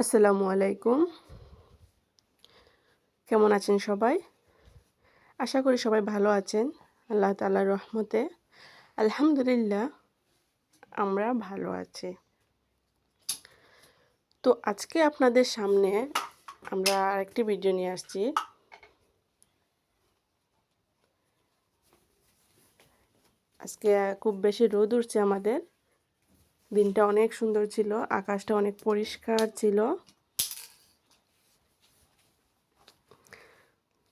আসসালামু আলাইকুম। কেমন আছেন সবাই? আশা করি সবাই ভালো আছেন। আল্লাহ তালার রহমতে। আলহামদুলিল্লাহ, আমরা ভালো আছি। তো আজকে আপনাদের সামনে আমরা আরেকটি ভিডিও নিয়ে আসছি। আজকে খুব বেশি রোদ উঠছে আমাদের। দিনটা অনেক সুন্দর ছিল, আকাশটা অনেক পরিষ্কার ছিল।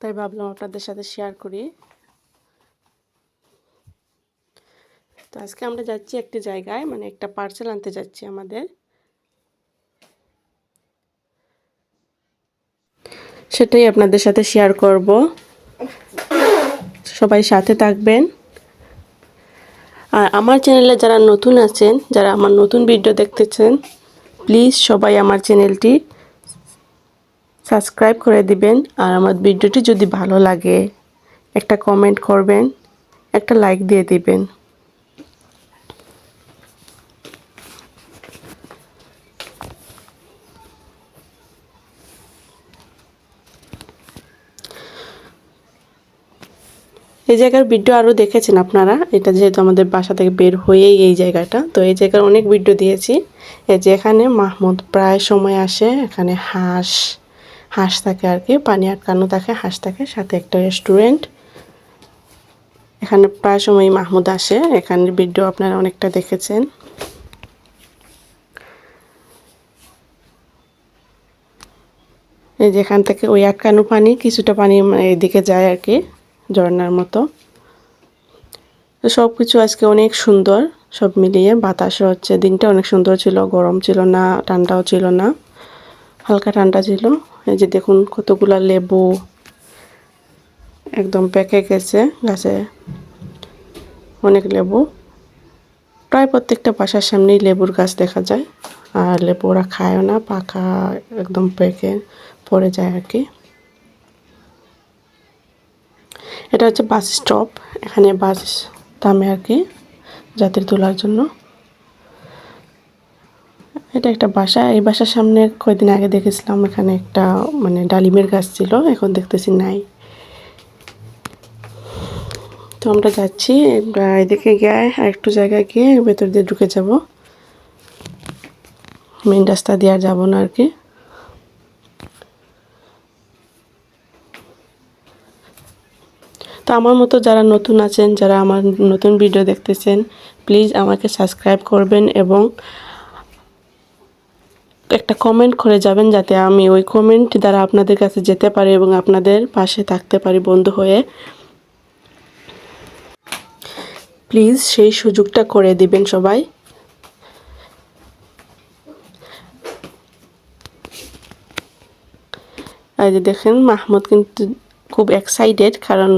তাই ভাবলাম আপনাদের সাথে শেয়ার করি। তো আজকে আমরা যাচ্ছি একটি জায়গায় মানে একটা পার্সেল আনতে যাচ্ছি আমাদের। সেটাই আপনাদের সাথে শেয়ার করব। সবাই সাথে থাকবেন। আর আমার চ্যানেলে যারা নতুন আছেন, যারা আমার নতুন ভিডিও দেখতেছেন প্লিজ সবাই আমার চ্যানেলটি সাবস্ক্রাইব করে দিবেন। আর আমার ভিডিওটি যদি ভালো লাগে, একটা কমেন্ট করবেন, একটা লাইক দিয়ে দিবেন। এই জায়গার ভিডিও আরও দেখেছেন আপনারা? এটা যেহেতু আমাদের বাসা থেকে বের হয়েই এই জায়গাটা। তো এই জায়গার অনেক ভিডিও দিয়েছি। এই যে এখানে মাহমুদ প্রায় সময় আসে, এখানে হাঁস হাঁস থাকে আর কি পানি আটকানো থাকে, হাঁস থাকে, সাথে একটা রেস্টুরেন্ট এখানে প্রায় সময় মাহমুদ আসে। এখানের ভিডিও আপনারা অনেকটা দেখেছেন। এই যেখান থেকে ওই আটকানো পানি, কিছুটা পানি এদিকে যায় আর কি ঝর্নার মতো। তো সব কিছু আজকে অনেক সুন্দর, সব মিলিয়ে বাতাসও হচ্ছে, দিনটা অনেক সুন্দর ছিল, গরম ছিল না, ঠান্ডাও ছিল না, হালকা ঠান্ডা ছিল। এই যে দেখুন কতগুলা লেবু একদম পেকে গেছে গাছে, অনেক লেবু। প্রায় প্রত্যেকটা বাসার সামনেই লেবুর গাছ দেখা যায়, আর লেবু ওরা খায়ও না পাকা একদম পেকে পড়ে যায় আর কি এটা হচ্ছে বাস স্টপ। এখানে বাস থামে আর কি যাত্রী তোলার জন্য। এটা একটা বাসা। এই বাসার সামনে কয়েকদিন আগে দেখেছিলাম এখানে একটা মানে ডালিমের গাছ ছিল, এখন দেখতেছি নাই। তো আমরা যাচ্ছি এদিকে গিয়ে আর একটু জায়গায় গিয়ে ভেতর দিয়ে ঢুকে যাব। মেন রাস্তা দিয়ে আর যাব না আর কি। তো আমার মতো যারা নতুন আছেন, যারা আমার নতুন ভিডিও দেখতেছেন প্লিজ আমাকে সাবস্ক্রাইব করবেন এবং একটা কমেন্ট করে যাবেন যাতে আমি ওই কমেন্ট দ্বারা আপনাদের কাছে যেতে পারি এবং আপনাদের পাশে থাকতে পারি বন্ধু হয়ে। প্লিজ সেই সুযোগটা করে দিবেন সবাই। যে দেখেন, মাহমুদ কিন্তু খুব এক্সাইটেড কারণ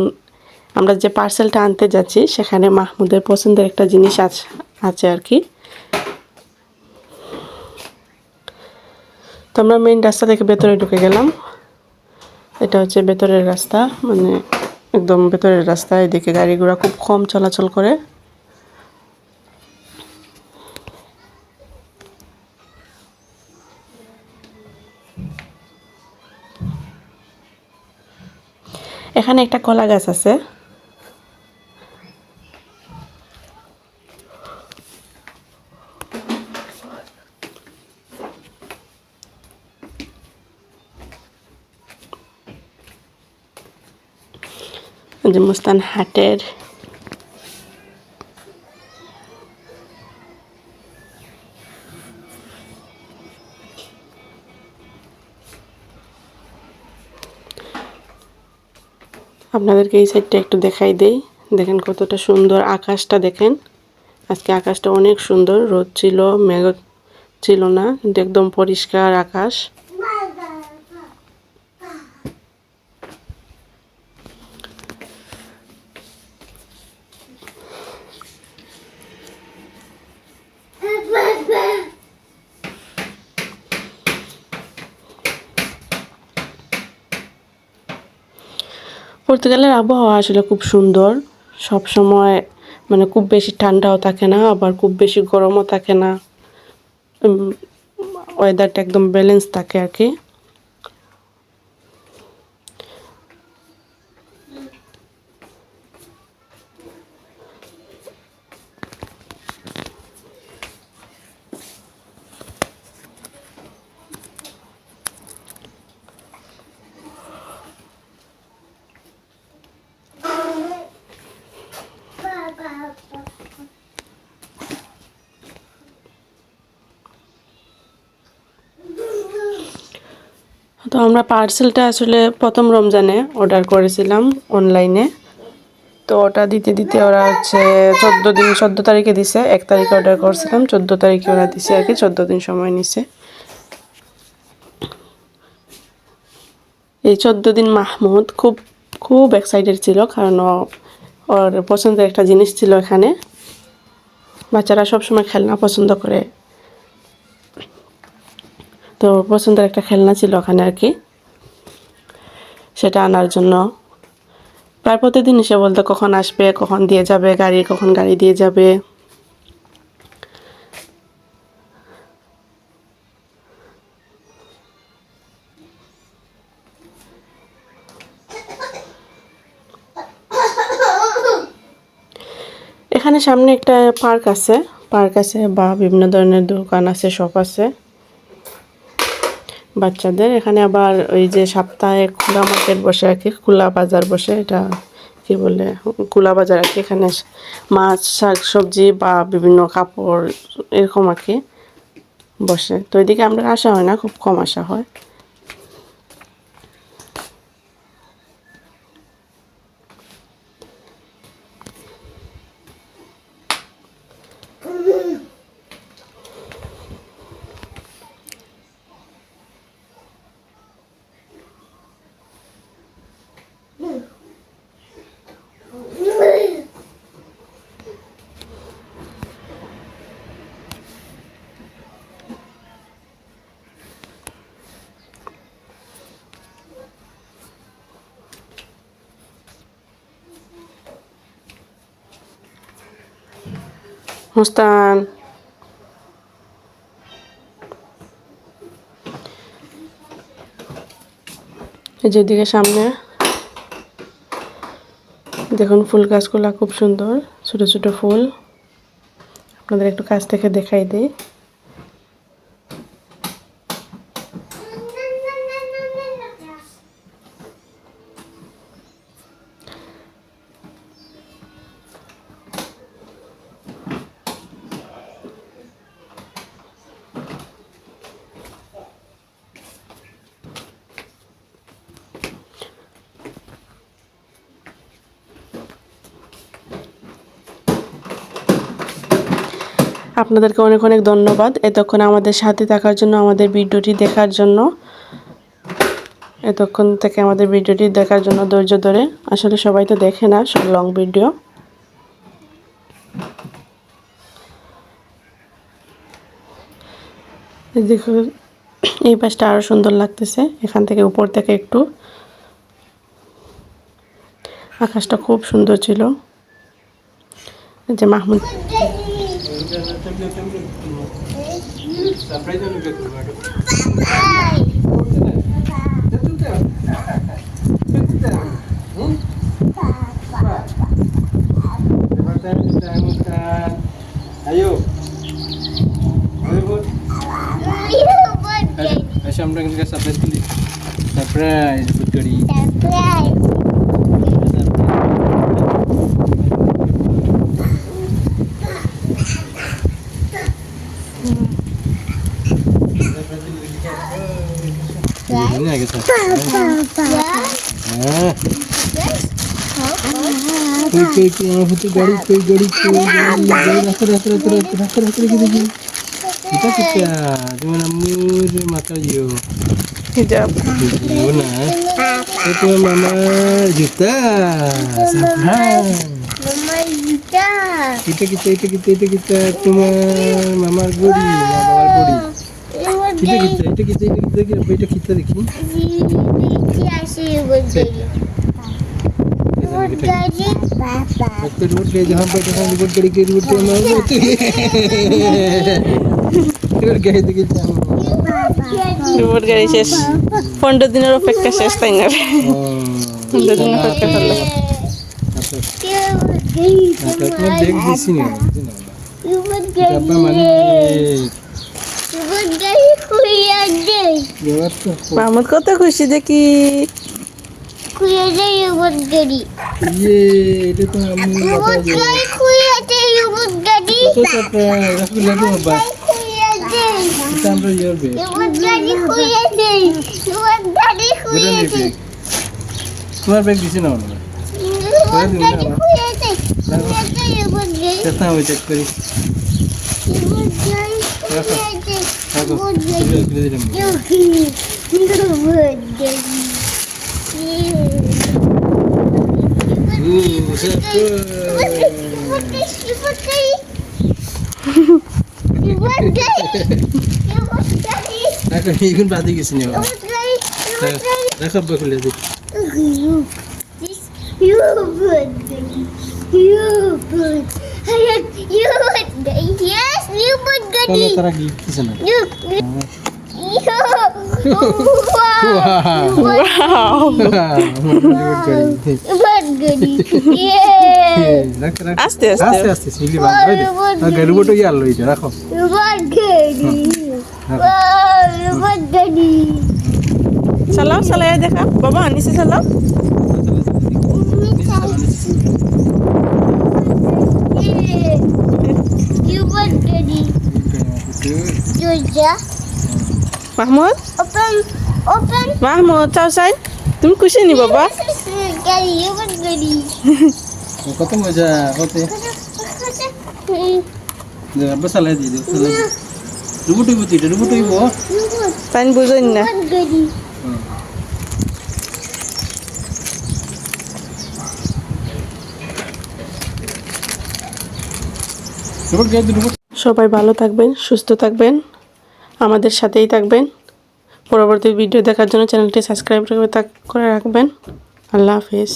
আমরা যে পার্সেলটা আনতে যাচ্ছি, সেখানে মাহমুদের পছন্দের একটা জিনিস আছে আছে আর কি। তো আমরা মেইন রাস্তা থেকে ভেতরে ঢুকে গেলাম। এটা হচ্ছে ভেতরের রাস্তা মানে একদম ভেতরের রাস্তা, এদিকে গাড়ি ঘোড়া খুব কম চলাচল করে। এখানে একটা কলা গাছ আছে। যে মুস্তান হাটের আপনাদেরকে এই সাইডটা একটু দেখাই দেই। দেখেন কতটা সুন্দর আকাশটা দেখেন। আজকে আকাশটা অনেক সুন্দর, রোদ ছিল, মেঘ ছিল না, কিন্তু একদম পরিষ্কার আকাশ। পর্তুগালের আবহাওয়া আসলে খুব সুন্দর। সব সময় মানে খুব বেশি ঠান্ডাও থাকে না, আবার খুব বেশি গরমও থাকে না। ওয়েদারটা একদম ব্যালেন্স থাকে আর কি। তো আমরা পার্সেলটা আসলে প্রথম রমজানে অর্ডার করেছিলাম অনলাইনে তো ওটা দিতে দিতে ওরা হচ্ছে চোদ্দ দিন, চোদ্দ তারিখে দিছে, এক তারিখে অর্ডার করছিলাম, চোদ্দ তারিখে ওরা দিছে আর কি, চোদ্দ দিন সময় নিছে। এই চোদ্দ দিন মাহমুদ খুব খুব এক্সাইটেড ছিল কারণ ওর পছন্দের একটা জিনিস ছিল এখানে। বাচ্চারা সবসময় খেলনা পছন্দ করে। তো পছন্দের একটা খেলনা ছিল ওখানে আর কি। সেটা আনার জন্য। প্রায় প্রতিদিন এসে বলতো কখন আসবে, কখন দিয়ে যাবে গাড়ি, কখন গাড়ি দিয়ে যাবে। এখানে সামনে একটা পার্ক আছে। পার্ক আছে বা বিভিন্ন ধরনের দোকান আছে, শপ আছে। বাচ্চাদের। এখানে আবার ওই যে সপ্তাহে খোলা মার্কেট বসে আর কি, খোলা বাজার বসে, এটা কি বলে, খোলা বাজার আর কি। এখানে মাছ, শাক সবজি বা বিভিন্ন কাপড় এরকম আর কি বসে। তো এদিকে আমরা আসা হয় না, খুব কম আসা হয়। মুস্তান এই যেদিকে সামনে। দেখুন, ফুল গাছগুলা খুব সুন্দর, ছোট ছোট ফুল। আপনাদের একটু কাছ থেকে দেখাই দিই। আপনাদেরকে অনেক অনেক ধন্যবাদ এতক্ষণ আমাদের সাথে থাকার জন্য, আমাদের ভিডিওটি দেখার জন্য। এতক্ষণ থেকে আমাদের ভিডিওটি দেখার জন্য ধৈর্য ধরে। আসলে সবাই তো দেখে না, সব লং ভিডিও দেখুন এই পাশটা আরও সুন্দর লাগতেছে, এখান থেকে উপর থেকে একটু। আকাশটা খুব সুন্দর ছিল। যে Mahmud Surprise, surprise, surprise, surprise, Ayo. Ayo, surprise, Ayo, surprise, Ayo, surprise, Surprise, Bud Gadi. Surprise. Hidungnya gitu. Kita kita cuma mulu mata yo. Hijab. Itu mama juta. Mama juta. Kita kita kita kita kita cuma mama guri mama guri. kita kita itu kita itu kita kita itu kita দেখি একটা road গিয়ে जहां पे जहां road गड़ी के road पे मैं रोड गए देखिए রোবট গাড়ি শেষ পনেরো দিনের অপেক্ষা শেষ তাই না রে? ও পনেরো দিন অপেক্ষা করলে আচ্ছা আচ্ছা তোমার ব্যাগ দিছি নি বুঝি না ডাব্বা মানে এবার তো মাহমুদ কত খুশি দেখি। ইয়ে এটা তো আমি বাবা যে তো সারপ্রাইজ রাখবি লাগবে বাবা। এটা আমরা ইয়ার ব্যাগ বেটা নেই ব্যাগ তোমার ব্যাগ দিছি না চেষ্টা হবে চেক করি। এখন বাদে গেছি না রাখো ব্যাগ খুলে দিই You would. You would. You would. Yes, you would. তাহলে. তারা গিফট দিছে না. আস্তে আস্তে। আস্তে আস্তে সিলি বাদ গাড়ি। বটো ইয়ার লইছে রাখো। চালাও চালাই দেখা। বাবা নিচে চালাও। Georgia. Mahmud Open. Open. Mahmud চাও চাই তুমি খুশি নি বাবা Goody. You would goody. কত মজা কত বসালাই দিয়ে দিও রুবুটই বুতি রুবুটই বো You would. তাই বুঝেন না would goody. রুবুট গায়ে রুবুট সবাই ভালো থাকবেন সুস্থ থাকবেন আমাদের সাথেই থাকবেন। পরবর্তী ভিডিও দেখার জন্য চ্যানেলটি সাবস্ক্রাইব করে রাখবেন। আল্লাহ হাফিজ।